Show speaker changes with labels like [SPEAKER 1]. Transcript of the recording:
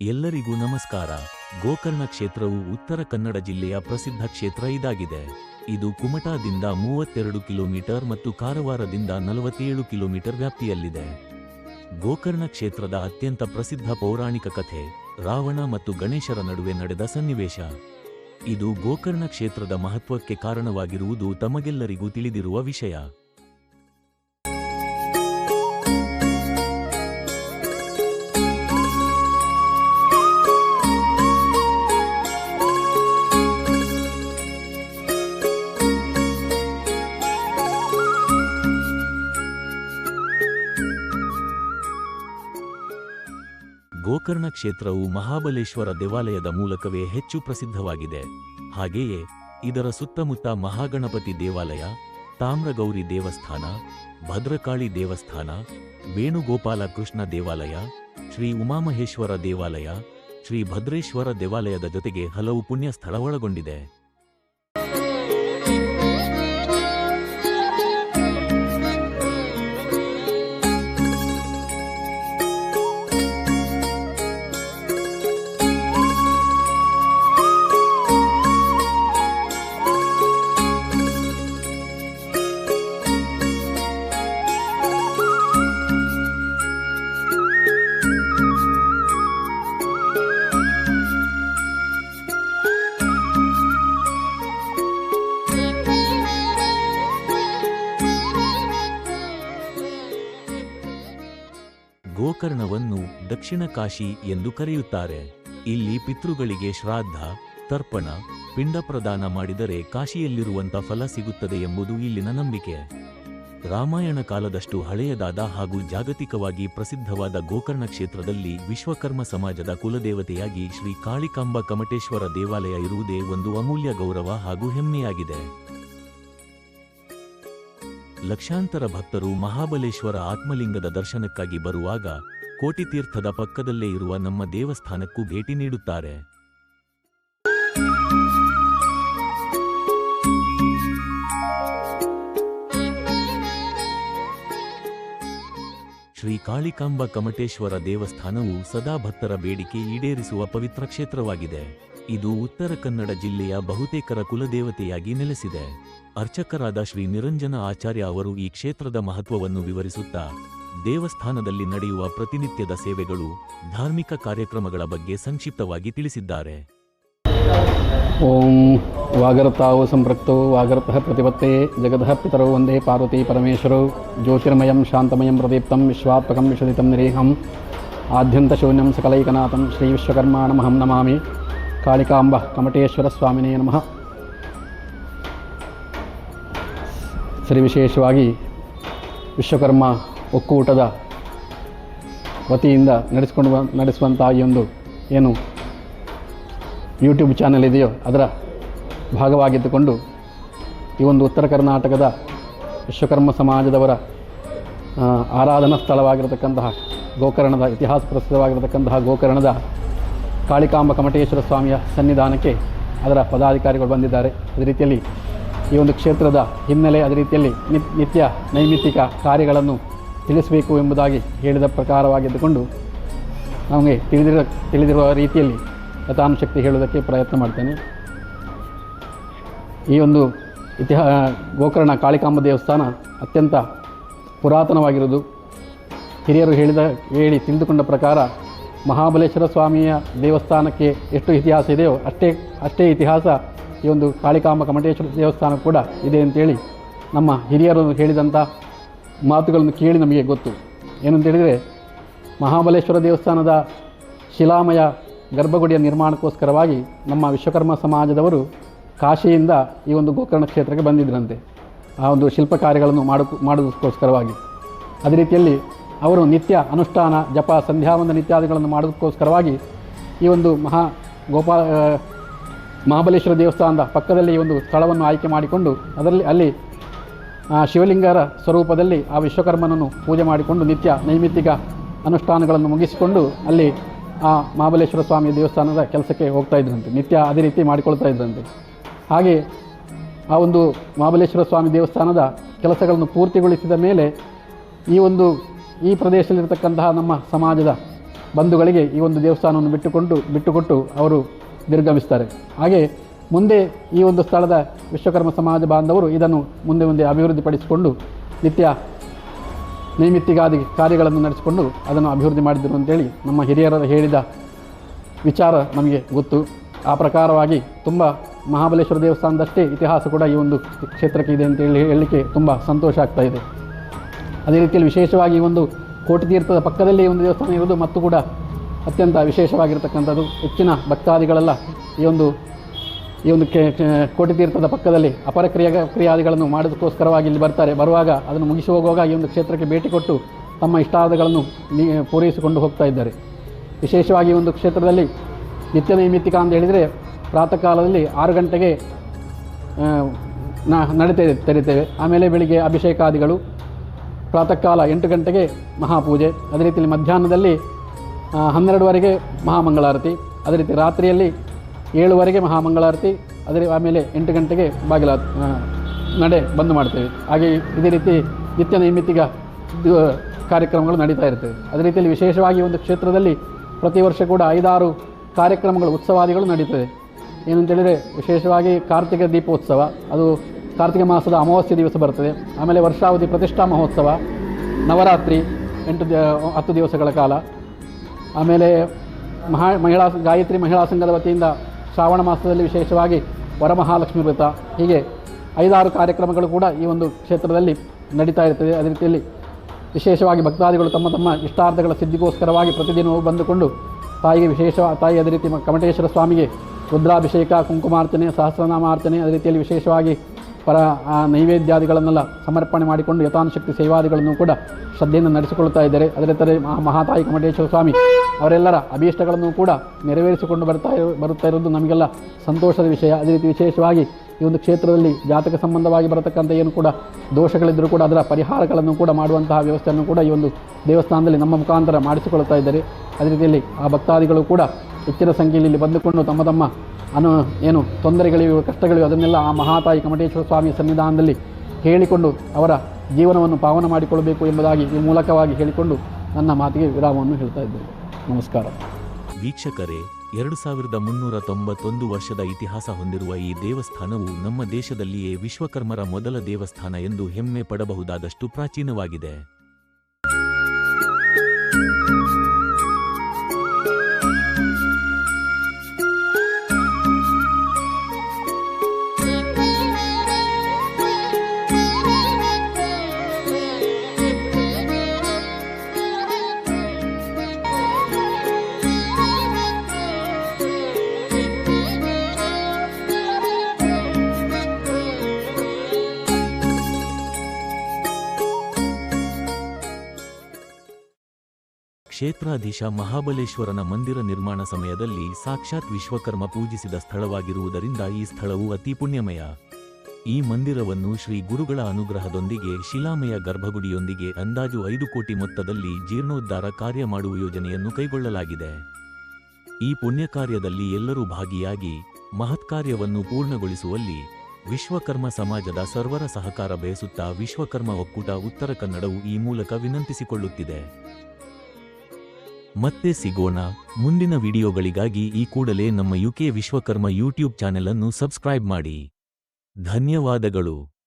[SPEAKER 1] ಎಲ್ಲರಿಗೂ ನಮಸ್ಕಾರ. ಗೋಕರ್ಣ ಕ್ಷೇತ್ರವು ಉತ್ತರ ಕನ್ನಡ ಜಿಲ್ಲೆಯ ಪ್ರಸಿದ್ಧ ಕ್ಷೇತ್ರ ಇದಾಗಿದೆ. ಇದು ಕುಮಟಾದಿಂದ ಮೂವತ್ತೆರಡು ಕಿಲೋಮೀಟರ್ ಮತ್ತು ಕಾರವಾರದಿಂದ ನಲವತ್ತೇಳು ಕಿಲೋಮೀಟರ್ ವ್ಯಾಪ್ತಿಯಲ್ಲಿದೆ. ಗೋಕರ್ಣ ಕ್ಷೇತ್ರದ ಅತ್ಯಂತ ಪ್ರಸಿದ್ಧ ಪೌರಾಣಿಕ ಕಥೆ, ರಾವಣ ಮತ್ತು ಗಣೇಶರ ನಡುವೆ ನಡೆದ ಸನ್ನಿವೇಶ. ಇದು ಗೋಕರ್ಣ ಕ್ಷೇತ್ರದ ಮಹತ್ವಕ್ಕೆ ಕಾರಣವಾಗಿರುವುದು ತಮಗೆಲ್ಲರಿಗೂ ತಿಳಿದಿರುವ ವಿಷಯ. ಗೋಕರ್ಣ ಕ್ಷೇತ್ರವು ಮಹಾಬಲೇಶ್ವರ ದೇವಾಲಯದ ಮೂಲಕವೇ ಹೆಚ್ಚು ಪ್ರಸಿದ್ಧವಾಗಿದೆ. ಹಾಗೆಯೇ, ಇದರ ಸುತ್ತಮುತ್ತ ಮಹಾಗಣಪತಿ ದೇವಾಲಯ, ತಾಮ್ರಗೌರಿ ದೇವಸ್ಥಾನ, ಭದ್ರಕಾಳಿ ದೇವಸ್ಥಾನ ವೇಣುಗೋಪಾಲ ಕೃಷ್ಣ ದೇವಾಲಯ, ಶ್ರೀ ಉಮಾಮಹೇಶ್ವರ ದೇವಾಲಯ, ಶ್ರೀ ಭದ್ರೇಶ್ವರ ದೇವಾಲಯದ ಜೊತೆಗೆ ಹಲವು ಪುಣ್ಯ ಸ್ಥಳ ಒಳಗೊಂಡಿದೆ. ಗೋಕರ್ಣವನ್ನು ದಕ್ಷಿಣ ಕಾಶಿ ಎಂದು ಕರೆಯುತ್ತಾರೆ. ಇಲ್ಲಿ ಪಿತೃಗಳಿಗೆ ಶ್ರಾದ್ದ ತರ್ಪಣ, ಪಿಂಡ ಪ್ರದಾನ ಮಾಡಿದರೆ ಕಾಶಿಯಲ್ಲಿರುವಂಥ ಫಲ ಸಿಗುತ್ತದೆ ಎಂಬುದು ಇಲ್ಲಿನ ನಂಬಿಕೆ. ರಾಮಾಯಣ ಕಾಲದಷ್ಟು ಹಳೆಯದಾದ ಹಾಗೂ ಜಾಗತಿಕವಾಗಿ ಪ್ರಸಿದ್ಧವಾದ ಗೋಕರ್ಣ ಕ್ಷೇತ್ರದಲ್ಲಿ ವಿಶ್ವಕರ್ಮ ಸಮಾಜದ ಕುಲದೇವತೆಯಾಗಿ ಶ್ರೀ ಕಾಳಿಕಾಂಬ ಕಮಟೇಶ್ವರ ದೇವಾಲಯ ಇರುವುದೇ ಒಂದು ಅಮೂಲ್ಯ ಗೌರವ ಹಾಗೂ ಹೆಮ್ಮೆಯಾಗಿದೆ. ಲಕ್ಷಾಂತರ ಭಕ್ತರು ಮಹಾಬಲೇಶ್ವರ ಆತ್ಮಲಿಂಗದ ದರ್ಶನಕ್ಕಾಗಿ ಬರುವಾಗ ಕೋಟಿತೀರ್ಥದ ಪಕ್ಕದಲ್ಲೇ ಇರುವ ನಮ್ಮ ದೇವಸ್ಥಾನಕ್ಕೂ ಭೇಟಿ ನೀಡುತ್ತಾರೆ. ಶ್ರೀ ಕಾಳಿಕಾಂಬ ಕಮಟೇಶ್ವರ ದೇವಸ್ಥಾನವು ಸದಾ ಭಕ್ತರ ಬೇಡಿಕೆ ಈಡೇರಿಸುವ ಪವಿತ್ರ ಕ್ಷೇತ್ರವಾಗಿದೆ. ಇದು ಉತ್ತರ ಕನ್ನಡ ಜಿಲ್ಲೆಯ ಬಹುತೇಕರ ಕುಲದೇವತೆಯಾಗಿ ನೆಲೆಸಿದೆ. ಅರ್ಚಕರಾದ ಶ್ರೀ ನಿರಂಜನ ಆಚಾರ್ಯ ಅವರು ಈ ಕ್ಷೇತ್ರದ ಮಹತ್ವವನ್ನು ವಿವರಿಸುತ್ತಾ, ದೇವಸ್ಥಾನದಲ್ಲಿ ನಡೆಯುವ ಪ್ರತಿನಿತ್ಯದ ಸೇವೆಗಳು ಧಾರ್ಮಿಕ ಕಾರ್ಯಕ್ರಮಗಳ ಬಗ್ಗೆ ಸಂಕ್ಷಿಪ್ತವಾಗಿ ತಿಳಿಸಿದ್ದಾರೆ.
[SPEAKER 2] ಓಂ ವಾಗರ್ತಾವು ಸಂಪೃಕ್ತೋ ವಾಗರ್ತಃ ಪ್ರತಿಪತ್ತೇ ಜಗದಃ ಪಿತರೌ ವಂದೇ ಪಾರ್ವತಿ ಪರಮೇಶ್ವರೌ ಜ್ಯೋತಿರ್ಮಯಂ ಶಾಂತಮಯಂ ಪ್ರದೀಪ್ತಂ ವಿಶ್ವಾತ್ಮಕಂ ವಿಶದಿತಂ ನಿರೀಹಂ ಆದ್ಯಂತಶೂನ್ಯಂ ಸಕಲೈಕನಾಥಂ ಶ್ರೀ ವಿಶ್ವಕರ್ಮಾಣಮಹಂ ನಮಾಮಿ ಕಾಳಿಕಾಂಬ ಕಮಟೇಶ್ವರ ಸ್ವಾಮಿನೇ ನಮಃ. ಶ್ರೀ ವಿಶೇಷವಾಗಿ ವಿಶ್ವಕರ್ಮ ಒಕ್ಕೂಟದ ವತಿಯಿಂದ ನಡೆಸಿಕೊಂಡು ನಡೆಸುವಂತಹ ಈ ಒಂದು ಏನು ಯೂಟ್ಯೂಬ್ ಚಾನೆಲ್ ಇದೆಯೋ ಅದರ ಭಾಗವಾಗಿದ್ದುಕೊಂಡು ಈ ಒಂದು ಉತ್ತರ ಕರ್ನಾಟಕದ ವಿಶ್ವಕರ್ಮ ಸಮಾಜದವರ ಆರಾಧನಾ ಸ್ಥಳವಾಗಿರತಕ್ಕಂತಹ ಗೋಕರ್ಣದ ಇತಿಹಾಸ ಪ್ರಸಿದ್ಧವಾಗಿರತಕ್ಕಂತಹ ಗೋಕರ್ಣದ ಕಾಳಿಕಾಂಬ ಕಮಟೇಶ್ವರ ಸ್ವಾಮಿಯ ಸನ್ನಿಧಾನಕ್ಕೆ ಅದರ ಪದಾಧಿಕಾರಿಗಳು ಬಂದಿದ್ದಾರೆ. ಅದೇ ರೀತಿಯಲ್ಲಿ ಈ ಒಂದು ಕ್ಷೇತ್ರದ ಹಿನ್ನೆಲೆ ಅದೇ ರೀತಿಯಲ್ಲಿ ನಿತ್- ನಿತ್ಯ ನೈಮಿತ್ತಿಕ ಕಾರ್ಯಗಳನ್ನು ತಿಳಿಸಬೇಕು ಎಂಬುದಾಗಿ ಹೇಳಿದ ಪ್ರಕಾರವಾಗಿದ್ದುಕೊಂಡು ನಮಗೆ ತಿಳಿದಿರೋ, ತಿಳಿದಿರುವ ರೀತಿಯಲ್ಲಿ ಯಥಾನುಶಕ್ತಿ ಹೇಳುವುದಕ್ಕೆ ಪ್ರಯತ್ನ ಮಾಡ್ತೇನೆ. ಈ ಒಂದು ಇತಿಹಾ, ಗೋಕರ್ಣ ಕಾಳಿಕಾಂಬ ದೇವಸ್ಥಾನ ಅತ್ಯಂತ ಪುರಾತನವಾಗಿರುವುದು ಹಿರಿಯರು ಹೇಳಿದ, ಹೇಳಿ ತಿಳಿದುಕೊಂಡ ಪ್ರಕಾರ ಮಹಾಬಲೇಶ್ವರ ಸ್ವಾಮಿಯ ದೇವಸ್ಥಾನಕ್ಕೆ ಎಷ್ಟು ಇತಿಹಾಸ ಇದೆಯೋ ಅಷ್ಟೇ ಅಷ್ಟೇ ಇತಿಹಾಸ ಈ ಒಂದು ಕಾಳಿಕಾಂಬ ಕಮಟೇಶ್ವರ ದೇವಸ್ಥಾನ ಕೂಡ ಇದೆ ಅಂತೇಳಿ ನಮ್ಮ ಹಿರಿಯರು ಹೇಳಿದಂಥ ಮಾತುಗಳನ್ನು ಕೇಳಿ ನಮಗೆ ಗೊತ್ತು. ಏನಂತೇಳಿದರೆ ಮಹಾಬಲೇಶ್ವರ ದೇವಸ್ಥಾನದ ಶಿಲಾಮಯ ಗರ್ಭಗುಡಿಯ ನಿರ್ಮಾಣಕ್ಕೋಸ್ಕರವಾಗಿ ನಮ್ಮ ವಿಶ್ವಕರ್ಮ ಸಮಾಜದವರು ಕಾಶಿಯಿಂದ ಈ ಒಂದು ಗೋಕರ್ಣ ಕ್ಷೇತ್ರಕ್ಕೆ ಬಂದಿದ್ದರಂತೆ ಆ ಒಂದು ಶಿಲ್ಪ ಕಾರ್ಯಗಳನ್ನು ಮಾಡು ಮಾಡೋದಕ್ಕೋಸ್ಕರವಾಗಿ ಅದೇ ರೀತಿಯಲ್ಲಿ ಅವರು ನಿತ್ಯ ಅನುಷ್ಠಾನ, ಜಪ ಸಂಧ್ಯಾವಂದನ ಇತ್ಯಾದಿಗಳನ್ನು ಮಾಡೋದಕ್ಕೋಸ್ಕರವಾಗಿ ಈ ಒಂದು ಮಹಾ ಗೋಪಾಲ ಮಹಾಬಲೇಶ್ವರ ದೇವಸ್ಥಾನದ ಪಕ್ಕದಲ್ಲಿ ಒಂದು ಸ್ಥಳವನ್ನು ಆಯ್ಕೆ ಮಾಡಿಕೊಂಡು ಅದರಲ್ಲಿ ಅಲ್ಲಿ ಶಿವಲಿಂಗರ ಸ್ವರೂಪದಲ್ಲಿ ಆ ವಿಶ್ವಕರ್ಮನನ್ನು ಪೂಜೆ ಮಾಡಿಕೊಂಡು ನಿತ್ಯ ನೈಮಿತ್ತಿಕ ಅನುಷ್ಠಾನಗಳನ್ನು ಮುಗಿಸಿಕೊಂಡು ಅಲ್ಲಿ ಆ ಮಹಾಬಲೇಶ್ವರ ಸ್ವಾಮಿ ದೇವಸ್ಥಾನದ ಕೆಲಸಕ್ಕೆ ಹೋಗ್ತಾ ಇದ್ರಂತೆ, ನಿತ್ಯ ಅದೇ ರೀತಿ ಮಾಡಿಕೊಳ್ತಾ ಇದ್ರಂತೆ. ಹಾಗೆ ಆ ಒಂದು ಮಹಾಬಲೇಶ್ವರ ಸ್ವಾಮಿ ದೇವಸ್ಥಾನದ ಕೆಲಸಗಳನ್ನು ಪೂರ್ತಿಗೊಳಿಸಿದ ಮೇಲೆ ಈ ಒಂದು, ಈ ಪ್ರದೇಶದಲ್ಲಿರ್ತಕ್ಕಂತಹ ನಮ್ಮ ಸಮಾಜದ ಬಂಧುಗಳಿಗೆ ಈ ಒಂದು ದೇವಸ್ಥಾನವನ್ನು ಬಿಟ್ಟುಕೊಂಡು, ಬಿಟ್ಟುಕೊಟ್ಟು ಅವರು ನಿರ್ಗಮಿಸ್ತಾರೆ ಹಾಗೆ ಮುಂದೆ ಈ ಒಂದು ಸ್ಥಳದ ವಿಶ್ವಕರ್ಮ ಸಮಾಜ ಬಾಂಧವರು ಇದನ್ನು ಮುಂದೆ ಮುಂದೆ ಅಭಿವೃದ್ಧಿಪಡಿಸಿಕೊಂಡು ನಿತ್ಯ ನೈಮಿತ್ತಿಗಾದಿ ಕಾರ್ಯಗಳನ್ನು ನಡೆಸಿಕೊಂಡು ಅದನ್ನು ಅಭಿವೃದ್ಧಿ ಮಾಡಿದರು ಅಂತೇಳಿ ನಮ್ಮ ಹಿರಿಯರ ಹೇಳಿದ ವಿಚಾರ ನಮಗೆ ಗೊತ್ತು. ಆ ಪ್ರಕಾರವಾಗಿ ತುಂಬ ಮಹಾಬಲೇಶ್ವರ ದೇವಸ್ಥಾನದಷ್ಟೇ ಇತಿಹಾಸ ಕೂಡ ಈ ಒಂದು ಕ್ಷೇತ್ರಕ್ಕೆ ಇದೆ ಅಂತೇಳಿ ಹೇಳಲಿಕ್ಕೆ ತುಂಬ ಸಂತೋಷ ಆಗ್ತಾ ಇದೆ. ಅದೇ ರೀತಿಯಲ್ಲಿ ವಿಶೇಷವಾಗಿ ಒಂದು ಕೋಟಿ ತೀರ್ಥದ ಪಕ್ಕದಲ್ಲಿ ಒಂದು ದೇವಸ್ಥಾನ ಇರುವುದು ಮತ್ತು ಕೂಡ ಅತ್ಯಂತ ವಿಶೇಷವಾಗಿರತಕ್ಕಂಥದ್ದು ಹೆಚ್ಚಿನ ಭಕ್ತಾದಿಗಳೆಲ್ಲ ಈ ಒಂದು ಈ ಒಂದು ಕೋಟಿ ತೀರ್ಥದ ಪಕ್ಕದಲ್ಲಿ ಅಪರ ಕ್ರಿಯಾ, ಕ್ರಿಯಾದಿಗಳನ್ನು ಮಾಡೋದಕ್ಕೋಸ್ಕರವಾಗಿ ಇಲ್ಲಿ ಬರ್ತಾರೆ. ಬರುವಾಗ ಅದನ್ನು ಮುಗಿಸಿ ಹೋಗುವಾಗ ಈ ಒಂದು ಕ್ಷೇತ್ರಕ್ಕೆ ಭೇಟಿ ಕೊಟ್ಟು ತಮ್ಮ ಇಷ್ಟಾದಗಳನ್ನು ಪೂರೈಸಿಕೊಂಡು ಹೋಗ್ತಾ ಇದ್ದಾರೆ. ವಿಶೇಷವಾಗಿ ಒಂದು ಕ್ಷೇತ್ರದಲ್ಲಿ ನಿತ್ಯ ನೈಮಿತ್ತಿಕ ಅಂತ ಹೇಳಿದರೆ ಪ್ರಾತಃ ಕಾಲದಲ್ಲಿ ಆರು ಗಂಟೆಗೆ ನ, ನಡೀತಾ ತೆರೀತೇವೆ ಆಮೇಲೆ ಬೆಳಿಗ್ಗೆ ಅಭಿಷೇಕಾದಿಗಳು, ಪ್ರಾತಃ ಕಾಲ ಎಂಟು ಗಂಟೆಗೆ ಮಹಾಪೂಜೆ. ಅದೇ ರೀತಿಯಲ್ಲಿ ಮಧ್ಯಾಹ್ನದಲ್ಲಿ ಹನ್ನೆರಡುವರೆಗೆ ಮಹಾಮಂಗಳಾರತಿ. ಅದೇ ರೀತಿ ರಾತ್ರಿಯಲ್ಲಿ ಏಳುವರೆಗೆ ಮಹಾಮಂಗಳಾರತಿ. ಅದೇ ಆಮೇಲೆ ಎಂಟು ಗಂಟೆಗೆ ಬಾಗಿಲ ನಡೆ ಬಂದ್ ಮಾಡ್ತೇವೆ. ಹಾಗೆ ಇದೇ ರೀತಿ ನಿತ್ಯ ನೈಮಿತ್ತಿಕ ಕಾರ್ಯಕ್ರಮಗಳು ನಡೀತಾ ಇರ್ತವೆ. ಅದೇ ರೀತಿಯಲ್ಲಿ ವಿಶೇಷವಾಗಿ ಒಂದು ಕ್ಷೇತ್ರದಲ್ಲಿ ಪ್ರತಿ ವರ್ಷ ಕೂಡ ಐದಾರು ಕಾರ್ಯಕ್ರಮಗಳು, ಉತ್ಸವಾದಿಗಳು ನಡೀತದೆ ಏನಂತೇಳಿದರೆ ವಿಶೇಷವಾಗಿ ಕಾರ್ತಿಕ ದೀಪೋತ್ಸವ, ಅದು ಕಾರ್ತಿಕ ಮಾಸದ ಅಮಾವಾಸ್ಯೆ ದಿವಸ ಬರ್ತದೆ. ಆಮೇಲೆ ವರ್ಷಾವಧಿ ಪ್ರತಿಷ್ಠಾ ಮಹೋತ್ಸವ, ನವರಾತ್ರಿ, ಎಂಟು ಹತ್ತು ದಿವಸಗಳ ಕಾಲ. ಆಮೇಲೆ ಮಹಾ ಮಹಿಳಾ ಗಾಯತ್ರಿ ಮಹಿಳಾ ಸಂಘದ ವತಿಯಿಂದ ಶ್ರಾವಣ ಮಾಸದಲ್ಲಿ ವಿಶೇಷವಾಗಿ ವರಮಹಾಲಕ್ಷ್ಮಿ ವ್ರತ, ಹೀಗೆ ಐದಾರು ಕಾರ್ಯಕ್ರಮಗಳು ಕೂಡ ಈ ಒಂದು ಕ್ಷೇತ್ರದಲ್ಲಿ ನಡೀತಾ ಇರ್ತದೆ. ಅದೇ ರೀತಿಯಲ್ಲಿ ವಿಶೇಷವಾಗಿ ಭಕ್ತಾದಿಗಳು ತಮ್ಮ ತಮ್ಮ ಇಷ್ಟಾರ್ಥಗಳ ಸಿದ್ಧಿಗೋಸ್ಕರವಾಗಿ ಪ್ರತಿದಿನವೂ ಬಂದುಕೊಂಡು ತಾಯಿಗೆ ವಿಶೇಷ, ತಾಯಿ ಅದೇ ರೀತಿ ಕಮಟೇಶ್ವರ ಸ್ವಾಮಿಗೆ ರುದ್ರಾಭಿಷೇಕ, ಕುಂಕುಮಾರ್ಚನೆ, ಸಹಸ್ರನಾಮಾರ್ಚನೆ, ಅದೇ ರೀತಿಯಲ್ಲಿ ವಿಶೇಷವಾಗಿ ಪರ, ಆ, ನೈವೇದ್ಯಾದಿಗಳನ್ನೆಲ್ಲ ಸಮರ್ಪಣೆ ಮಾಡಿಕೊಂಡು ಯಥಾನುಶಕ್ತಿ ಸೇವಾದಿಗಳನ್ನು ಕೂಡ ಶ್ರದ್ಧೆಯಿಂದ ನಡೆಸಿಕೊಳ್ಳುತ್ತಾ ಇದ್ದಾರೆ. ಅದೇ ಥರ ಮಹಾ- ಮಹಾತಾಯಿ ಕಮಟೇಶ್ವರ ಸ್ವಾಮಿ ಅವರೆಲ್ಲರ ಅಭೀಷ್ಟಗಳನ್ನು ಕೂಡ ನೆರವೇರಿಸಿಕೊಂಡು ಬರ್ತಾ ಬರುತ್ತಾ ಇರೋದು ನಮಗೆಲ್ಲ ಸಂತೋಷದ ವಿಷಯ. ಅದೇ ರೀತಿ ವಿಶೇಷವಾಗಿ ಈ ಒಂದು ಕ್ಷೇತ್ರದಲ್ಲಿ ಜಾತಕ ಸಂಬಂಧವಾಗಿ ಬರತಕ್ಕಂಥ ಏನು ಕೂಡ ದೋಷಗಳಿದ್ದರೂ ಕೂಡ ಅದರ ಪರಿಹಾರಗಳನ್ನು ಕೂಡ ಮಾಡುವಂತಹ ವ್ಯವಸ್ಥೆಯನ್ನು ಕೂಡ ಈ ಒಂದು ದೇವಸ್ಥಾನದಲ್ಲಿ ನಮ್ಮ ಮುಖಾಂತರ ಮಾಡಿಸಿಕೊಳ್ತಾ ಇದ್ದಾರೆ. ಅದೇ ರೀತಿಯಲ್ಲಿ ಆ ಭಕ್ತಾದಿಗಳು ಕೂಡ ಹೆಚ್ಚಿನ ಸಂಖ್ಯೆಯಲ್ಲಿ ಇಲ್ಲಿ ಬಂದುಕೊಂಡು ತಮ್ಮ ತಮ್ಮ ಅನು ಏನು ತೊಂದರೆಗಳಿವೆ, ಕಷ್ಟಗಳಿವೆ, ಅದನ್ನೆಲ್ಲ ಆ ಮಹಾತಾಯಿ ಕಮಟೇಶ್ವರ ಸ್ವಾಮಿ ಸನ್ನಿಧಾನದಲ್ಲಿ ಹೇಳಿಕೊಂಡು ಅವರ ಜೀವನವನ್ನು ಪಾವನ ಮಾಡಿಕೊಳ್ಳಬೇಕು ಎಂಬುದಾಗಿ ಈ ಮೂಲಕವಾಗಿ ಹೇಳಿಕೊಂಡು ನನ್ನ ಮಾತಿಗೆ ವಿರಾಮವನ್ನು ಹೇಳ್ತಾ ಇದ್ದೇನೆ. ನಮಸ್ಕಾರ.
[SPEAKER 1] ವೀಕ್ಷಕರೇ, ಎರಡು ಸಾವಿರದ ಮುನ್ನೂರ ತೊಂಬತ್ತೊಂದು ವರ್ಷದ ಇತಿಹಾಸ ಹೊಂದಿರುವ ಈ ದೇವಸ್ಥಾನವು ನಮ್ಮ ದೇಶದಲ್ಲಿಯೇ ವಿಶ್ವಕರ್ಮರ ಮೊದಲ ದೇವಸ್ಥಾನ ಎಂದು ಹೆಮ್ಮೆ ಪಡಬಹುದಾದಷ್ಟು ಪ್ರಾಚೀನವಾಗಿದೆ. ಕ್ಷೇತ್ರಾಧೀಶ ಮಹಾಬಲೇಶ್ವರನ ಮಂದಿರ ನಿರ್ಮಾಣ ಸಮಯದಲ್ಲಿ ಸಾಕ್ಷಾತ್ ವಿಶ್ವಕರ್ಮ ಪೂಜಿಸಿದ ಸ್ಥಳವಾಗಿರುವುದರಿಂದ ಈ ಸ್ಥಳವು ಅತಿ ಪುಣ್ಯಮಯ. ಈ ಮಂದಿರವನ್ನು ಶ್ರೀ ಗುರುಗಳ ಅನುಗ್ರಹದೊಂದಿಗೆ ಶಿಲಾಮಯ ಗರ್ಭಗುಡಿಯೊಂದಿಗೆ ಅಂದಾಜು ಐದು ಕೋಟಿ ಮೊತ್ತದಲ್ಲಿ ಜೀರ್ಣೋದ್ಧಾರ ಕಾರ್ಯ ಮಾಡುವ ಯೋಜನೆಯನ್ನು ಕೈಗೊಳ್ಳಲಾಗಿದೆ. ಈ ಪುಣ್ಯ ಕಾರ್ಯದಲ್ಲಿ ಎಲ್ಲರೂ ಭಾಗಿಯಾಗಿ ಮಹತ್ಕಾರ್ಯವನ್ನು ಪೂರ್ಣಗೊಳಿಸುವಲ್ಲಿ ವಿಶ್ವಕರ್ಮ ಸಮಾಜದ ಸರ್ವರ ಸಹಕಾರ ಬಯಸುತ್ತಾ ವಿಶ್ವಕರ್ಮ ಒಕ್ಕೂಟ ಉತ್ತರ ಕನ್ನಡವು ಈ ಮೂಲಕ ವಿನಂತಿಸಿಕೊಳ್ಳುತ್ತಿದೆ. ಮತ್ತೆ ಸಿಗೋಣ. ಮುಂದಿನ ವಿಡಿಯೋಗಳಿಗಾಗಿ ಈ ಕೂಡಲೇ ನಮ್ಮ ಯುಕೆ ವಿಶ್ವಕರ್ಮ ಯೂಟ್ಯೂಬ್ ಚಾನೆಲ್ ಅನ್ನು ಸಬ್ಸ್ಕ್ರೈಬ್ ಮಾಡಿ. ಧನ್ಯವಾದಗಳು.